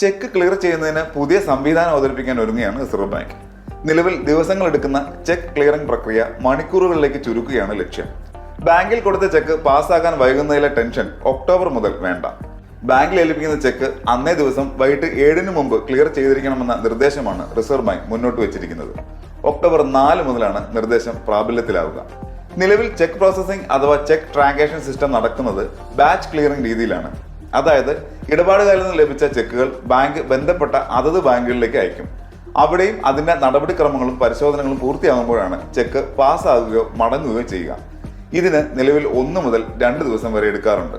Check clear ചെയ്യുന്നതിന് പുതിയ സംവിധാനം അവതരിപ്പിക്കാൻ ഒരുങ്ങുകയാണ് റിസർവ് ബാങ്ക്. നിലവിൽ ദിവസങ്ങൾ എടുക്കുന്ന ചെക്ക് ക്ലിയറിംഗ് പ്രക്രിയ മണിക്കൂറുകളിലേക്ക് ചുരുക്കുകയാണ് ലക്ഷ്യം. ബാങ്കിൽ കൊടുത്ത ചെക്ക് പാസ്സാകാൻ വൈകുന്നതിലെ ടെൻഷൻ ഒക്ടോബർ മുതൽ വേണ്ട. ബാങ്കിൽ ഏൽപ്പിക്കുന്ന ചെക്ക് അന്നേ ദിവസം വൈകിട്ട് ഏഴിന് മുമ്പ് ക്ലിയർ ചെയ്തിരിക്കണമെന്ന നിർദ്ദേശമാണ് റിസർവ് ബാങ്ക് മുന്നോട്ട് വെച്ചിരിക്കുന്നത്. ഒക്ടോബർ നാല് മുതലാണ് നിർദ്ദേശം പ്രാബല്യത്തിലാവുക. നിലവിൽ ചെക്ക് പ്രോസസ്സിംഗ് അഥവാ ചെക്ക് ട്രാൻസാക്ഷൻ സിസ്റ്റം നടക്കുന്നത് ബാച്ച് ക്ലിയറിംഗ് രീതിയിലാണ്. അതായത് ഇടപാടുകാരിൽ നിന്ന് ലഭിച്ച ചെക്കുകൾ ബാങ്ക് ബന്ധപ്പെട്ട അതത് ബാങ്കുകളിലേക്ക് അയക്കും. അവിടെയും അതിന്റെ നടപടിക്രമങ്ങളും പരിശോധനകളും പൂർത്തിയാകുമ്പോഴാണ് ചെക്ക് പാസ്സാകുകയോ മടങ്ങുകയോ ചെയ്യുക. ഇതിന് നിലവിൽ ഒന്ന് മുതൽ രണ്ട് ദിവസം വരെ എടുക്കാറുണ്ട്.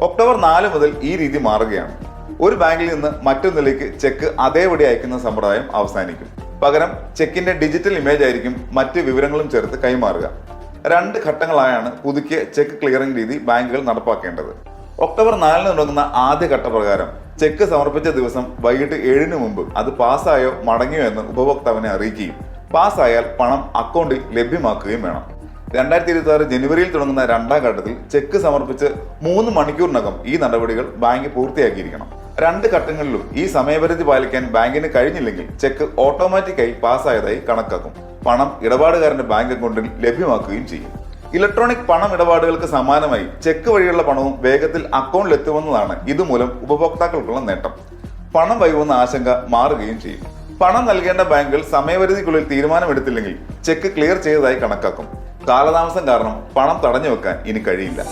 ഒക്ടോബർ നാല് മുതൽ ഈ രീതി മാറുകയാണ്. ഒരു ബാങ്കിൽ നിന്ന് മറ്റൊന്നിലേക്ക് ചെക്ക് അതേപടി അയക്കുന്ന സമ്പ്രദായം അവസാനിക്കും. പകരം ചെക്കിന്റെ ഡിജിറ്റൽ ഇമേജ് ആയിരിക്കും മറ്റ് വിവരങ്ങളും ചേർത്ത് കൈമാറുക. രണ്ട് ഘട്ടങ്ങളായാണ് പുതുക്കിയ ചെക്ക് ക്ലിയറിംഗ് രീതി ബാങ്കുകൾ നടപ്പാക്കേണ്ടത്. ഒക്ടോബർ നാലിന് തുടങ്ങുന്ന ആദ്യ പ്രകാരം ചെക്ക് സമർപ്പിച്ച ദിവസം വൈകിട്ട് ഏഴിന് മുമ്പ് അത് പാസ്സായോ മടങ്ങിയോ എന്ന് ഉപഭോക്താവിനെ അറിയിക്കുകയും പാസ്സായാൽ പണം അക്കൗണ്ടിൽ ലഭ്യമാക്കുകയും വേണം. രണ്ടായിരത്തി ഇരുപത്തി ആറ് ജനുവരിയിൽ തുടങ്ങുന്ന രണ്ടാം ഘട്ടത്തിൽ ചെക്ക് സമർപ്പിച്ച് മൂന്ന് മണിക്കൂറിനകം ഈ നടപടികൾ ബാങ്ക് പൂർത്തിയാക്കിയിരിക്കണം. രണ്ട് ഘട്ടങ്ങളിലും ഈ സമയപരിധി പാലിക്കാൻ ബാങ്കിന് കഴിഞ്ഞില്ലെങ്കിൽ ചെക്ക് ഓട്ടോമാറ്റിക്കായി പാസ്സായതായി കണക്കാക്കും. പണം ഇടപാടുകാരന്റെ ബാങ്ക് അക്കൗണ്ടിൽ ലഭ്യമാക്കുകയും ചെയ്യും. ഇലക്ട്രോണിക് പണം ഇടപാടുകൾക്ക് സമാനമായി ചെക്ക് വഴിയുള്ള പണവും വേഗത്തിൽ അക്കൗണ്ടിൽ എത്തുമെന്നതാണ് ഇതുമൂലം ഉപഭോക്താക്കൾക്കുള്ള നേട്ടം. പണം വൈകുന്ന ആശങ്ക മാറുകയും ചെയ്യും. പണം നൽകേണ്ട ബാങ്കുകൾ സമയപരിധിക്കുള്ളിൽ തീരുമാനമെടുത്തില്ലെങ്കിൽ ചെക്ക് ക്ലിയർ ചെയ്തതായി കണക്കാക്കും. കാലതാമസം കാരണം പണം തടഞ്ഞു വെക്കാൻ ഇനി കഴിയില്ല.